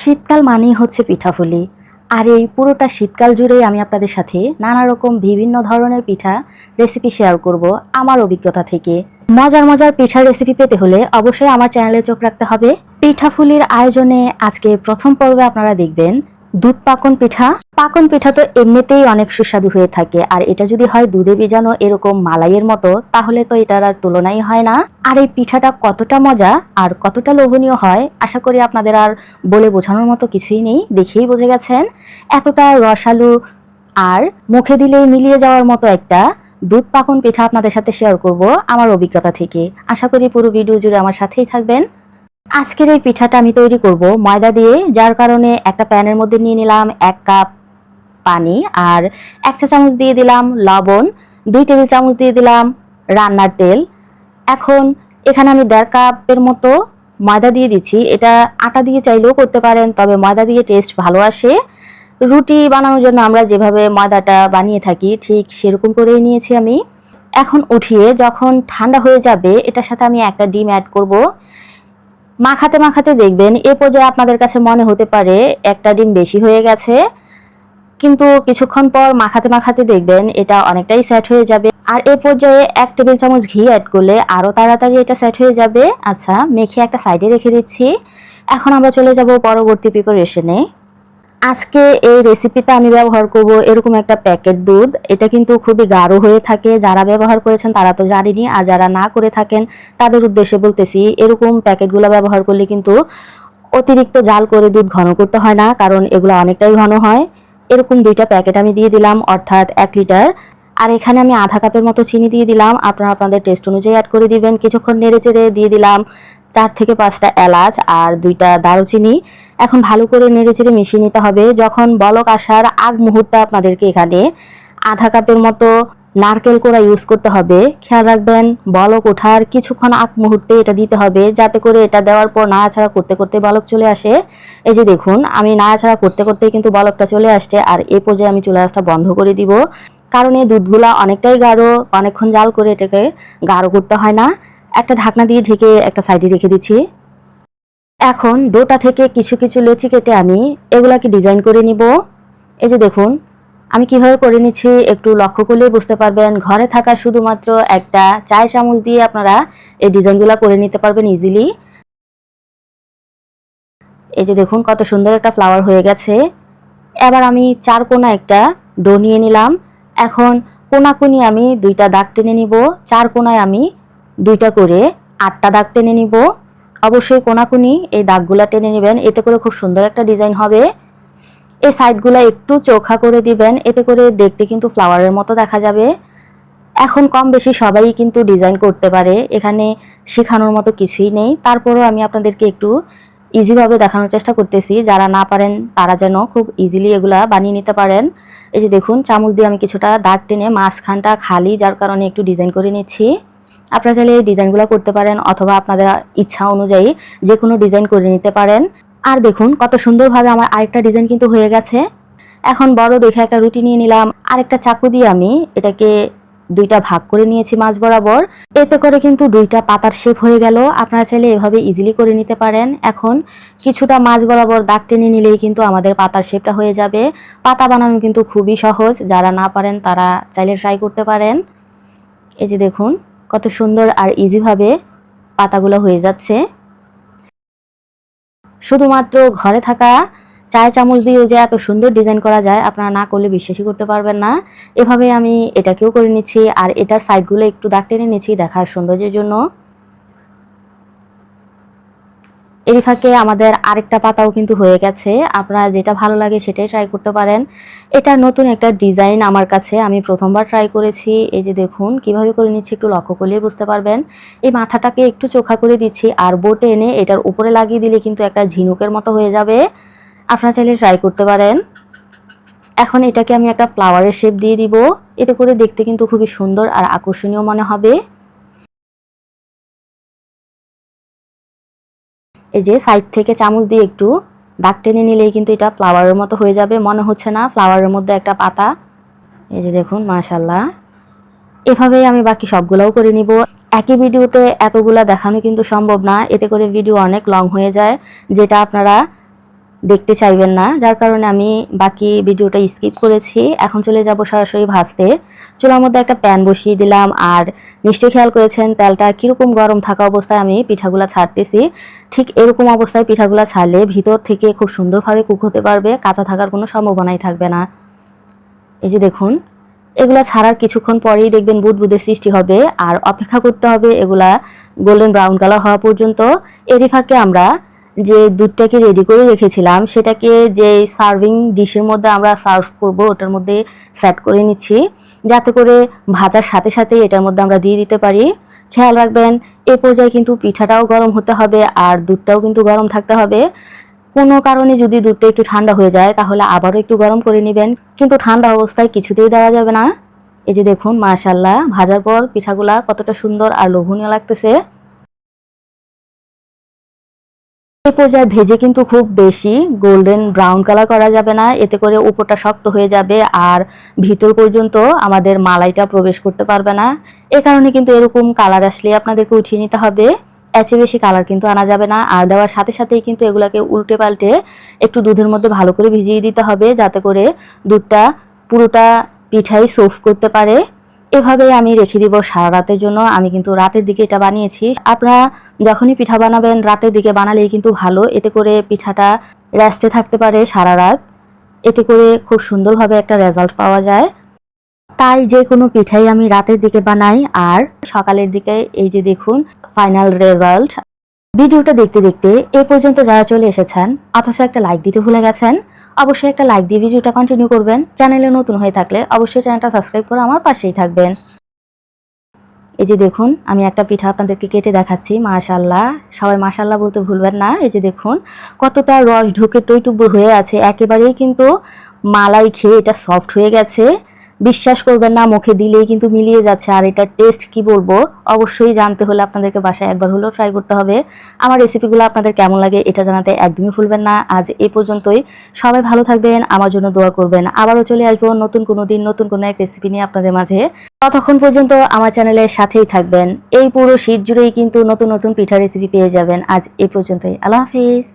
শীতকাল মানেই হচ্ছে পিঠাফুলি। আর এই পুরোটা শীতকাল জুড়েই আমি আপনাদের সাথে নানা রকম বিভিন্ন ধরনের পিঠা রেসিপি শেয়ার করব আমার অভিজ্ঞতা থেকে। মজার মজার পিঠার রেসিপি পেতে হলে অবশ্যই আমার চ্যানেলে চোখ রাখতে হবে। পিঠাফুলির আয়োজনে আজকে প্রথম পর্বে আপনারা দেখবেন দুধ পাকন পিঠা? পাকন পিঠা তো এমনিতেই অনেক সুস্বাদু হয়ে থাকে। আর এটা যদি হয় দুধে ভিজানো এরকম মালাইয়ের মতো, তাহলে তো এটার আর তুলনাই হয় না। আর এই পিঠাটা কতটা মজা আর কতটা লোভনীয় হয়, আশা করি আপনাদের আর বলে বোঝানোর মতো কিছুই নেই। দেখেই বুঝে গেছেন। এতটা রসালু আর মুখে দিলেই মিলিয়ে যাওয়ার মতো একটা দুধ পাকন পিঠা আপনাদের সাথে শেয়ার করব আমার অভিজ্ঞতা থেকে। আশা করি পুরো ভিডিও জুড়ে আমার সাথেই থাকবেন। আজকের এই পিঠাটা আমি তৈরি করব ময়দা দিয়ে, যার কারণে একটা প্যানের মধ্যে নিয়ে নিলাম এক কাপ পানি আর এক চা চামচ দিয়ে দিলাম লবণ, দুই টেবিল চামচ দিয়ে দিলাম রান্নার তেল। এখন এখানে আমি দেড় কাপের মতো ময়দা দিয়ে দিচ্ছি। এটা আটা দিয়ে চাইলেও করতে পারেন, তবে ময়দা দিয়ে টেস্ট ভালো আসে। রুটি বানানোর জন্য আমরা যেভাবে ময়দাটা বানিয়ে থাকি, ঠিক সেরকম করেই নিয়েছি আমি। এখন উঠিয়ে যখন ঠান্ডা হয়ে যাবে, এটার সাথে আমি একটা ডিম অ্যাড করব। মাখাতে মাখাতে দেখবেন, এ পর্যায়ে আপনাদের কাছে মনে হতে পারে একটা ডিম বেশি হয়ে গেছে, কিন্তু কিছুক্ষণ পর মাখাতে মাখাতে দেখবেন এটা অনেকটাই সেট হয়ে যাবে। আর এ পর্যায়ে এক টেবিল চামচ ঘি অ্যাড করলে আরও তাড়াতাড়ি এটা সেট হয়ে যাবে। আচ্ছা মেখে একটা সাইডে রেখে দিচ্ছি। এখন আমরা চলে যাব পরবর্তী প্রিপারেশনে আজকে এই রেসিপিতে আমি ব্যবহার করব এরকম একটা প্যাকেট দুধ। এটা কিন্তু খুবই গাঢ় হয়ে থাকে। যারা ব্যবহার করেছেন তারা তো জানেনি আর যারা না করে থাকেন তাদের উদ্দেশ্যে বলতেছি, এরকম প্যাকেটগুলো ব্যবহার করলে কিন্তু অতিরিক্ত জাল করে দুধ ঘন করতে হয় না, কারণ এগুলো অনেকটাই ঘন হয়। এরকম দুইটা প্যাকেট আমি দিয়ে দিলাম, অর্থাৎ এক লিটার আর এখানে আমি আধা কাপের মতো চিনি দিয়ে দিলাম। আপনারা আপনাদের টেস্ট অনুযায়ী অ্যাড করে দিবেন। কিছুক্ষণ নেড়ে চেড়ে দিয়ে দিলাম। চার থেকে পাঁচটা এলাচ আর দুইটা দারুচিনি। এখন ভালো করে নেড়ে চেড়ে মিশিয়ে নিতে হবে। যখন বলক আসার আগ মুহূর্তে আপনাদেরকে এখানে আধা কাপের মতো নারকেল কোড়া ইউজ করতে হবে। খেয়াল রাখবেন, বলক ওঠার কিছুক্ষণ আগ মুহূর্তে এটা দিতে হবে। যাতে করে এটা দেওয়ার পর নাড়াচাড়া করতে করতে বলক চলে আসে। এই যে দেখুন, আমি নাড়াচাড়া করতে করতে কিন্তু বলকটা চলে আসছে আর এই পর্যায়ে আমি চুলা আঁচটা বন্ধ করে দিব। কারণ এই দুধগুলা অনেকটাই গাঢ়, অনেকক্ষণ জাল করে এটাকে গাঢ় করতে হয় না। একটা ঢাকনা দিয়ে ঢেকে একটা সাইডে রেখে দিচ্ছি। এখন ডোটা থেকে কিছু কিছু লেচি কেটে আমি এগুলাকে ডিজাইন করে নিব। এই যে দেখুন, আমি কীভাবে করে নিচ্ছি একটু লক্ষ্য করলে বুঝতে পারবেন। ঘরে থাকা শুধুমাত্র একটা চায় চামচ দিয়ে আপনারা এই ডিজাইনগুলো করে নিতে পারবেন ইজিলি এই যে দেখুন, কত সুন্দর একটা ফ্লাওয়ার হয়ে গেছে। এবার আমি চার কোনা একটা ডো নিয়ে নিলাম। এখন কোনাকুনি আমি দুইটা দাগ টেনে নিব। চার কোনায় আমি দুইটা করে আটটা দাগ টেনে নিব। অবশ্যই কোনাকুনি এই দাগগুলা টেনে নেবেন। এতে করে খুব সুন্দর একটা ডিজাইন হবে। এই সাইডগুলো একটু চোখা করে দিবেন। এতে করে দেখতে কিন্তু ফ্লাওয়ারের মতো দেখা যাবে। এখন কম বেশি সবাই কিন্তু ডিজাইন করতে পারে। এখানে শেখানোর মতো কিছুই নেই। তারপরও আমি আপনাদেরকে একটু ইজিভাবে দেখানোর চেষ্টা করতেছি। যারা না পারেন, তারা যেন খুব ইজিলি এগুলা বানিয়ে নিতে পারেন। এই যে দেখুন, চামচ দিয়ে আমি কিছুটা দাগ টেনে মাঝখানটা খালি, যার কারণে একটু ডিজাইন করে নিচ্ছি। আপনারা চাইলে এই ডিজাইনগুলো করতে পারেন অথবা আপনাদের ইচ্ছা অনুযায়ী যে কোনো ডিজাইন করে নিতে পারেন। আর দেখুন, কত সুন্দরভাবে আমার আরেকটা ডিজাইন কিন্তু হয়ে গেছে। এখন বড় দেখে একটা রুটি নিয়ে নিলাম। আরেকটা চাকু দিয়ে আমি এটাকে দুইটা ভাগ করে নিয়েছি মাছ বরাবর। এতে করে কিন্তু দুইটা পাতার শেপ হয়ে গেল। আপনারা চাইলে এভাবে ইজিলি করে নিতে পারেন। এখন কিছুটা মাছ বরাবর দাগ টেনে নিলেই কিন্তু আমাদের পাতার শেপটা হয়ে যাবে। পাতা বানানো কিন্তু খুবই সহজ। যারা না পারেন তারা চাইলে ট্রাই করতে পারেন। এই যে দেখুন কত সুন্দর আর ইজিভাবে পাতাগুলো হয়ে যাচ্ছে। শুধুমাত্র ঘরে থাকা চায় চামচ দিয়ে যে এত সুন্দর ডিজাইন করা যায়, আপনারা না করলে বিশ্বাসই করতে পারবেন না। এভাবে আমি এটাকেও করে নিচ্ছি, আর এটার সাইডগুলো একটু দাগ টেনে নিচ্ছি, দেখার সৌন্দর্যের জন্য। এরই ফাঁকে আমাদের আরেকটা পাতাও কিন্তু হয়ে গেছে। আপনারা যেটা ভালো লাগে সেটাই ট্রাই করতে পারেন। এটা নতুন একটা ডিজাইন আমার কাছে। আমি প্রথমবার ট্রাই করেছি। এই যে দেখুন, কীভাবে করে নিচ্ছি একটু লক্ষ্য করলে বুঝতে পারবেন। এই মাথাটাকে একটু চোখা করে দিচ্ছি আর বোটে এনে এটার উপরে লাগিয়ে দিলে কিন্তু একটা ঝিনুকের মতো হয়ে যাবে। আপনারা চাইলে ট্রাই করতে পারেন। এখন এটাকে আমি একটা ফ্লাওয়ারের শেপ দিয়ে দিব। এতে করে দেখতে কিন্তু খুবই সুন্দর আর আকর্ষণীয় মনে হবে। এই যে সাইড থেকে চামচ দিয়ে একটু দাগ টেনে নিলেই কিন্তু এটা ফ্লাওয়ারের মতো হয়ে যাবে, মনে হচ্ছে না ফ্লাওয়ারের মধ্যে একটা পাতা। এই যে দেখুন মাশাল্লাহ এভাবেই আমি বাকি সবগুলোও করে নিব। একই ভিডিওতে এতগুলা দেখানো কিন্তু সম্ভব না, এতে করে ভিডিও অনেক লং হয়ে যায়, যেটা আপনারা দেখতে চাইবেন না। যার কারণে আমি বাকি ভিডিওটা স্কিপ করেছি। এখন চলে যাব সরাসরি ভাজতে চুলার মধ্যে একটা প্যান বসিয়ে দিলাম। আর নিশ্চয়ই খেয়াল করেছেন, তেলটা কীরকম গরম থাকা অবস্থায় আমি পিঠাগুলো ছাড়তেছি। ঠিক এরকম অবস্থায় পিঠাগুলো ছাড়লে ভিতর থেকে খুব সুন্দরভাবে কুক হতে পারবে, কাঁচা থাকার কোনো সম্ভাবনাই থাকবে না। এই যে দেখুন, এগুলা ছাড়ার কিছুক্ষণ পরেই দেখবেন বুদবুদের সৃষ্টি হবে। আর অপেক্ষা করতে হবে এগুলা গোল্ডেন ব্রাউন কালার হওয়া পর্যন্ত। এরই ফাঁকে আমরা যে দুধটাকে রেডি করে রেখেছিলাম, সেটাকে যে সার্ভিং ডিশের মধ্যে আমরা সার্ভ করব, ওটার মধ্যে সেট করে নিচ্ছি। যাতে করে ভাজার সাথে সাথে এটার মধ্যে আমরা দিয়ে দিতে পারি। খেয়াল রাখবেন, এ পর্যায়ে কিন্তু পিঠাটাও গরম হতে হবে আর দুধটাও কিন্তু গরম থাকতে হবে। কোনো কারণে যদি দুধটা একটু ঠান্ডা হয়ে যায়, তাহলে আবারও একটু গরম করে নেবেন। কিন্তু ঠান্ডা অবস্থায় কিছুতেই দেওয়া যাবে না। এই যে দেখুন মাশাল্লাহ ভাজার পর পিঠাগুলা কতটা সুন্দর আর লোভনীয় লাগতেছে। এই পর্যায়ে ভেজে কিন্তু খুব বেশি গোল্ডেন ব্রাউন কালার করা যাবে না। এতে করে উপরটা শক্ত হয়ে যাবে আর ভিতর পর্যন্ত আমাদের মালাইটা প্রবেশ করতে পারবে না। এ কারণে কিন্তু এরকম কালার আসলে আপনাদেরকে উঠিয়ে নিতে হবে। এর চেয়ে বেশি কালার কিন্তু আনা যাবে না। আর দেওয়ার সাথে সাথেই কিন্তু এগুলাকে উল্টে পাল্টে একটু দুধের মধ্যে ভালো করে ভিজিয়ে দিতে হবে যাতে করে দুধটা পুরোটা পিঠাই সোফ করতে পারে। এভাবে আমি রেখে দিব সারা রাতের জন্য। আমি কিন্তু রাতের দিকে এটা বানিয়েছি। আপনারা যখনই পিঠা বানাবেন, রাতের দিকে বানালেই কিন্তু ভালো। এতে করে পিঠাটা রেস্টে থাকতে পারে সারা রাত। এতে করে খুব সুন্দরভাবে একটা রেজাল্ট পাওয়া যায়। তাই যে কোনো পিঠাই আমি রাতের দিকে বানাই। আর সকালের দিকে এই যে দেখুন ফাইনাল রেজাল্ট ভিডিওটা দেখতে দেখতে এ পর্যন্ত যারা চলে এসেছেন, অথচ একটা লাইক দিতে ভুলে গেছেন অবশ্যই একটা লাইক দিয়ে ভিডিওটা কন্টিনিউ করবেন। চ্যানেলে নতুন হয়ে থাকলে অবশ্যই চ্যানেলটা সাবস্ক্রাইব করে আমার পাশেই থাকবেন। এই যে দেখুন, আমি একটা পিঠা আপনাদেরকে কেটে দেখাচ্ছি মাশাল্লাহ সবাই মাশাল্লাহ বলতে ভুলবেন না। এই যে দেখুন, কতটা রস ঢুকে টইটুব্বুর হয়ে আছে। একেবারেই কিন্তু মালাই খেয়ে এটা সফট হয়ে গেছে। বিশ্বাস করবেন না, মুখে দিলেই কিন্তু মিলিয়ে যাচ্ছে। আর এটার টেস্ট কি বলব? অবশ্যই জানতে হলে আপনাদেরকে বাসায় একবার হলেও ট্রাই করতে হবে। আমার রেসিপিগুলো আপনাদের কেমন লাগে এটা জানাতে একদমই ভুলবেন না। আজ এ পর্যন্তই। সবাই ভালো থাকবেন, আমার জন্য দোয়া করবেন। আবারও চলে আসব নতুন কোনো দিন, নতুন কোনো এক রেসিপি নিয়ে আপনাদের মাঝে। ততক্ষণ পর্যন্ত আমার চ্যানেলের সাথেই থাকবেন। এই পুরো শীত জুড়েই কিন্তু নতুন নতুন পিঠা রেসিপি পেয়ে যাবেন। আজ এ পর্যন্তই। আল্লাহ হাফিজ।